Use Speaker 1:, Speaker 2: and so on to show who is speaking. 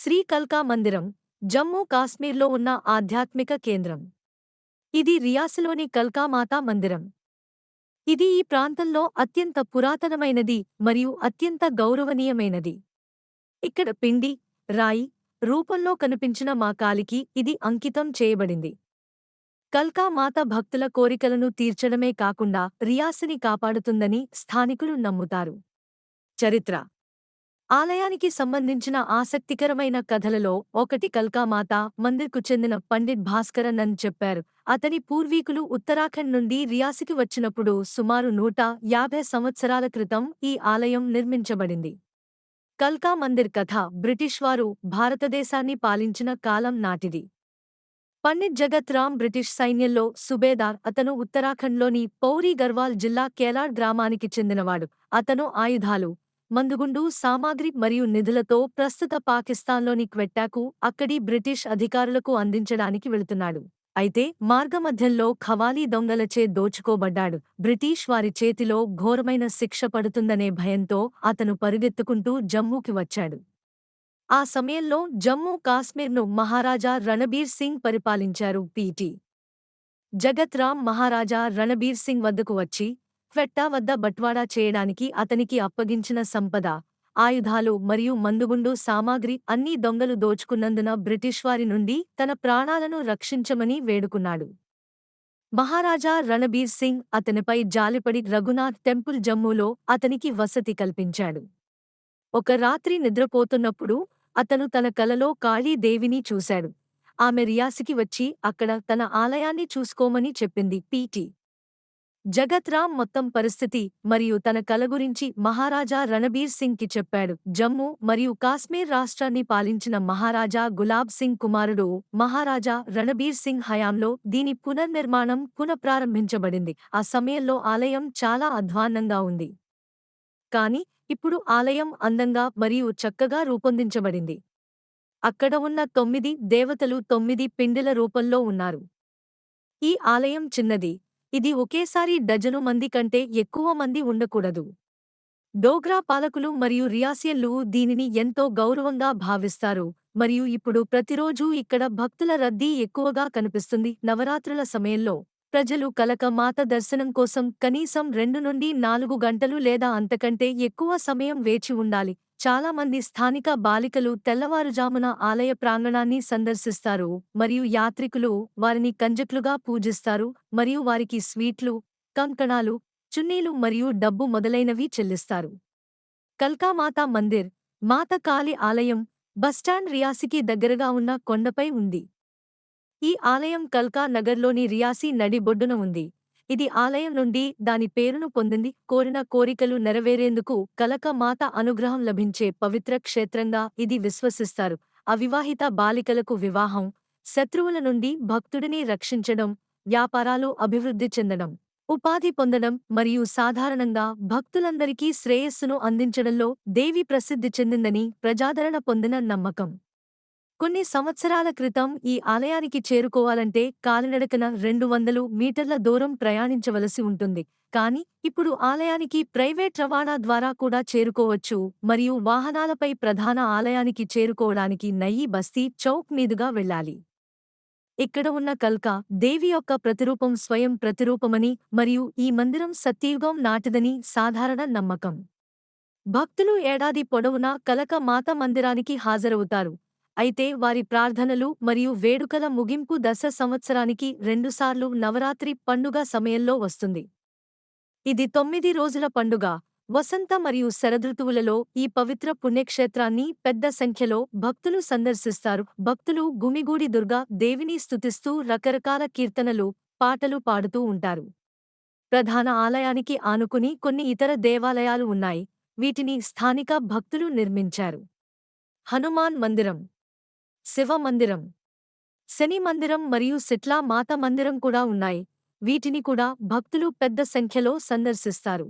Speaker 1: శ్రీకల్కా మందిరం జమ్మూ కాశ్మీర్లో ఉన్న ఆధ్యాత్మిక కేంద్రం. ఇది రియాసులోని కల్కామాతా మందిరం. ఇది ఈ ప్రాంతంలో అత్యంత పురాతనమైనది మరియు అత్యంత గౌరవనీయమైనది. ఇక్కడ పిండి రాయి రూపంలో కనిపించిన మా కాలికి ఇది అంకితం చేయబడింది. కల్కామాత భక్తుల కోరికలను తీర్చడమే కాకుండా రియాసిని కాపాడుతుందని స్థానికులు నమ్ముతారు. చరిత్ర ఆలయానికి సంబంధించిన ఆసక్తికరమైన కథలలో ఒకటి కల్కామాత మందిర్కు చెందిన పండిట్ భాస్కరన్ అని చెప్పారు. అతని పూర్వీకులు ఉత్తరాఖండ్ నుండి రియాసికి వచ్చినప్పుడు సుమారు నూట యాభై సంవత్సరాల క్రితం ఈ ఆలయం నిర్మించబడింది. కల్కా మందిర్ కథ బ్రిటిష్ వారు భారతదేశాన్ని పాలించిన కాలం నాటిది. పండిట్ జగత్ రామ్ బ్రిటిష్ సైన్యంలో సుబేదార్ అతను ఉత్తరాఖండ్లోని పౌరీ గర్వాల్ జిల్లా కేలాడ్ గ్రామానికి చెందినవాడు. అతను ఆయుధాలు మందుగుండు సామాగ్రి మరియు నిధులతో ప్రస్తుత పాకిస్తాన్లోని క్వెట్టాకు అక్కడి బ్రిటిష్ అధికారులకు అందించడానికి వెళుతున్నాడు. అయితే మార్గమధ్యంలో ఖవాలీ దొంగలచే దోచుకోబడ్డాడు. బ్రిటిష్ వారి చేతిలో ఘోరమైన శిక్ష పడుతుందనే భయంతో అతను పరుగెత్తుకుంటూ జమ్మూకి వచ్చాడు. ఆ సమయంలో జమ్మూ కాశ్మీర్ను మహారాజా రణబీర్ సింగ్ పరిపాలించారు పీటీ. జగత్ రామ్ మహారాజా రణబీర్ సింగ్ వద్దకు వచ్చి క్వెట్టా వద్ద బట్వాడా చేయడానికి అతనికి అప్పగించిన సంపద ఆయుధాలు మరియు మందుగుండు సామాగ్రి అన్నీ దొంగలు దోచుకున్నందున బ్రిటిష్ వారి నుండి తన ప్రాణాలను రక్షించమని వేడుకున్నాడు. మహారాజా రణబీర్ సింగ్ అతనిపై జాలిపడి రఘునాథ్ టెంపుల్ జమ్మూలో అతనికి వసతి కల్పించాడు. ఒక రాత్రి నిద్రపోతున్నప్పుడు అతను తన కలలో కాళీదేవిని చూశాడు. ఆమె రియాసికి వచ్చి అక్కడ తన ఆలయాన్ని చూసుకోమని చెప్పింది పీటీ. జగత్రామ్ మొత్తం పరిస్థితి మరియు తన కల గురించి మహారాజా రణబీర్ సింగ్కి చెప్పాడు. జమ్మూ మరియు కాశ్మీర్ రాష్ట్రాన్ని పాలించిన మహారాజా గులాబ్ సింగ్ కుమారుడు మహారాజా రణబీర్ సింగ్ హయాంలో దీని పునర్నిర్మాణం పునఃప్రారంభించబడింది. ఆ సమయంలో ఆలయం చాలా అధ్వాన్నంగా ఉంది. కాని ఇప్పుడు ఆలయం అందంగా మరియు చక్కగా రూపొందించబడింది. అక్కడ ఉన్న తొమ్మిది దేవతలు తొమ్మిది పిండిల రూపంలో ఉన్నారు. ఈ ఆలయం చిన్నది. ఇది ఒకేసారి డజను మంది కంటే ఎక్కువ మంది ఉండకూడదు. డోగ్రా పాలకులు మరియు రియాసియన్లు దీనిని ఎంతో గౌరవంగా భావిస్తారు మరియు ఇప్పుడు ప్రతిరోజూ ఇక్కడ భక్తుల రద్దీ ఎక్కువగా కనిపిస్తుంది. నవరాత్రుల సమయంలో ప్రజలు కలక మాత దర్శనం కోసం కనీసం రెండు నుండి నాలుగు గంటలు లేదా అంతకంటే ఎక్కువ సమయం వేచి ఉండాలి. చాలా మంది స్థానిక బాలికలు తెల్లవారుజామున ఆలయ ప్రాంగణాన్ని సందర్శిస్తారు మరియు యాత్రికులు వారిని కంజకులుగా పూజిస్తారు మరియు వారికి స్వీట్లు కంకణాలు చున్నీలు మరియు డబ్బు మొదలైనవి చెల్లిస్తారు. కల్కామాతా మందిర్ మాత కాళి ఆలయం బస్టాండ్ రియాసికి దగ్గరగా ఉన్న కొండపై ఉంది. ఈ ఆలయం కల్కా నగర్లోని రియాసీ నడిబొడ్డున ఉంది. ఇది ఆలయం నుండి దాని పేరును పొందింది. కోరిన కోరికలు నెరవేరేందుకు కలక మాత అనుగ్రహం లభించే పవిత్ర క్షేత్రంగా ఇది విశ్వసిస్తారు. అవివాహిత బాలికలకు వివాహం శత్రువుల నుండి భక్తుడిని రక్షించడం వ్యాపారాలు అభివృద్ధి చెందడం ఉపాధి పొందడం మరియు సాధారణంగా భక్తులందరికీ శ్రేయస్సును అందించడంలో దేవి ప్రసిద్ధి చెందిందని ప్రజాదరణ పొందిన నమ్మకం. కొన్ని సంవత్సరాల క్రితం ఈ ఆలయానికి చేరుకోవాలంటే కాలినడకన రెండు వందలు మీటర్ల దూరం ప్రయాణించవలసి ఉంటుంది. కానీ ఇప్పుడు ఆలయానికి ప్రైవేట్ రవాణా ద్వారా కూడా చేరుకోవచ్చు మరియు వాహనాలపై ప్రధాన ఆలయానికి చేరుకోవడానికి నయ్యి బస్తీ చౌక్ మీదుగా వెళ్ళాలి. ఇక్కడ ఉన్న కల్కా దేవి యొక్క ప్రతిరూపం స్వయం ప్రతిరూపమని మరియు ఈ మందిరం సత్యయుగం నాటిదని సాధారణ నమ్మకం. భక్తులు ఏడాది పొడవునా కలక మాత మందిరానికి హాజరవుతారు. అయితే వారి ప్రార్థనలు మరియు వేడుకల ముగింపు దశ సంవత్సరానికి రెండుసార్లు నవరాత్రి పండుగ సమయంలో వస్తుంది. ఇది తొమ్మిది రోజుల పండుగ. వసంత మరియు శరదృతువులలో ఈ పవిత్ర పుణ్యక్షేత్రాన్ని పెద్ద సంఖ్యలో భక్తులు సందర్శిస్తారు. భక్తులు గుమిగూడి దుర్గా దేవిని స్తుతిస్తూ రకరకాల కీర్తనలు పాటలు పాడుతూ ఉంటారు. ప్రధాన ఆలయానికి ఆనుకుని కొన్ని ఇతర దేవాలయాలు ఉన్నాయి. వీటిని స్థానిక భక్తులు నిర్మించారు. హనుమాన్ మందిరం. శివ మందిరం. శని మందిరం మరియు సిట్లా మాత మందిరం కూడా ఉన్నాయి. వీటిని కూడా భక్తులు పెద్ద సంఖ్యలో సందర్శిస్తారు.